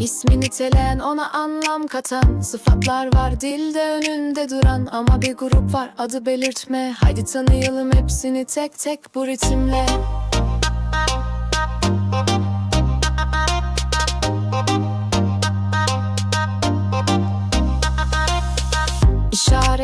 İsmi niteleyen ona anlam katan. Sıfatlar var dilde önünde duran. Ama bir grup var adı belirtme. Haydi tanıyalım hepsini tek tek bu ritimle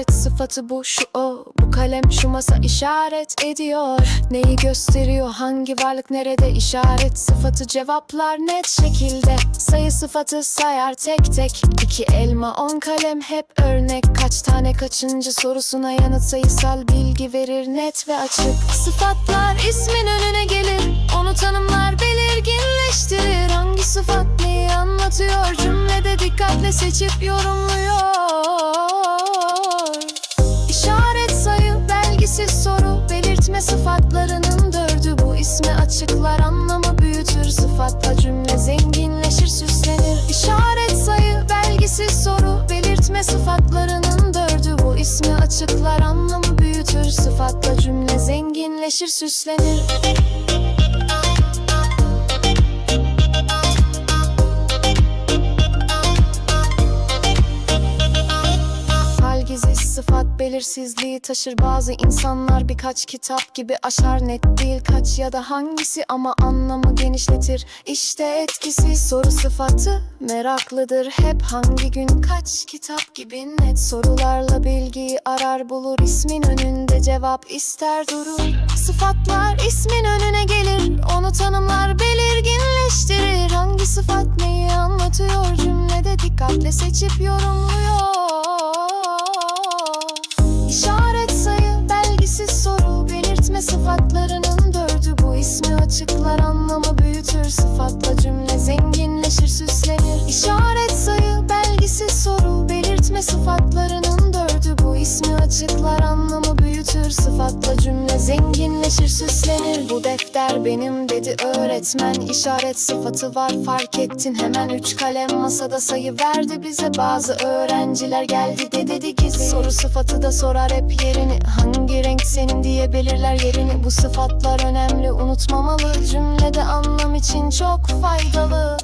İşaret sıfatı bu şu o. Bu kalem şu masa işaret ediyor. Neyi gösteriyor hangi varlık nerede işaret sıfatı cevaplar net şekilde. Sayı sıfatı sayar tek tek. İki elma on kalem hep örnek. Kaç tane kaçıncı sorusuna yanıt sayısal bilgi verir net ve açık. Sıfatlar ismin önüne gelir Onu tanımlar belirginleştirir. Hangi sıfat neyi anlatıyor? Cümlede dikkatle seçip yorumluyor açıklar anlamı büyütür. Sıfatla cümle zenginleşir süslenir. İşaret sayı belgisiz soru. Belirtme sıfatlarının dördü. Bu ismi açıklar anlamı büyütür. Sıfatla cümle zenginleşir süslenir sıfat belirsizliği taşır. Bazı insanlar birkaç kitap gibi aşar. Net değil kaç ya da hangisi ama anlamı genişletir. İşte etkisi soru sıfatı meraklıdır. Hep hangi gün kaç kitap gibi net sorularla bilgiyi arar bulur. İsmin önünde cevap ister durur. Sıfatlar ismin önüne gelir. Onu tanımlar belirginleştirir. Hangi sıfat neyi anlatıyor? Cümlede dikkatle seçip yorumluyor açıklar anlamı büyütür sıfatla cümle zenginleşir süslenir. İşaret zenginleşir süslenir. Bu defter benim dedi öğretmen. İşaret sıfatı var fark ettin. Hemen üç kalem masada sayı verdi bize. Bazı öğrenciler geldi de dedi gizli soru sıfatı da sorar hep yerini. Hangi renk senin? diye belirler yerini. Bu sıfatlar önemli unutmamalı. Cümlede anlam için çok faydalı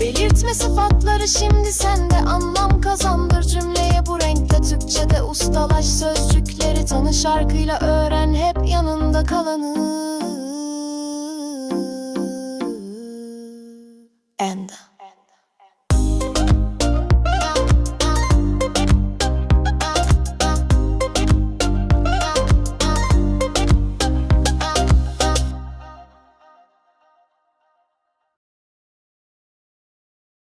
Belirtme sıfatları şimdi sende. Anlam kazandır cümleye. Bu renkte Türkçe'de ustalaş sözcükleri tanı. Şarkıyla öğren hep yanında kalanı Enda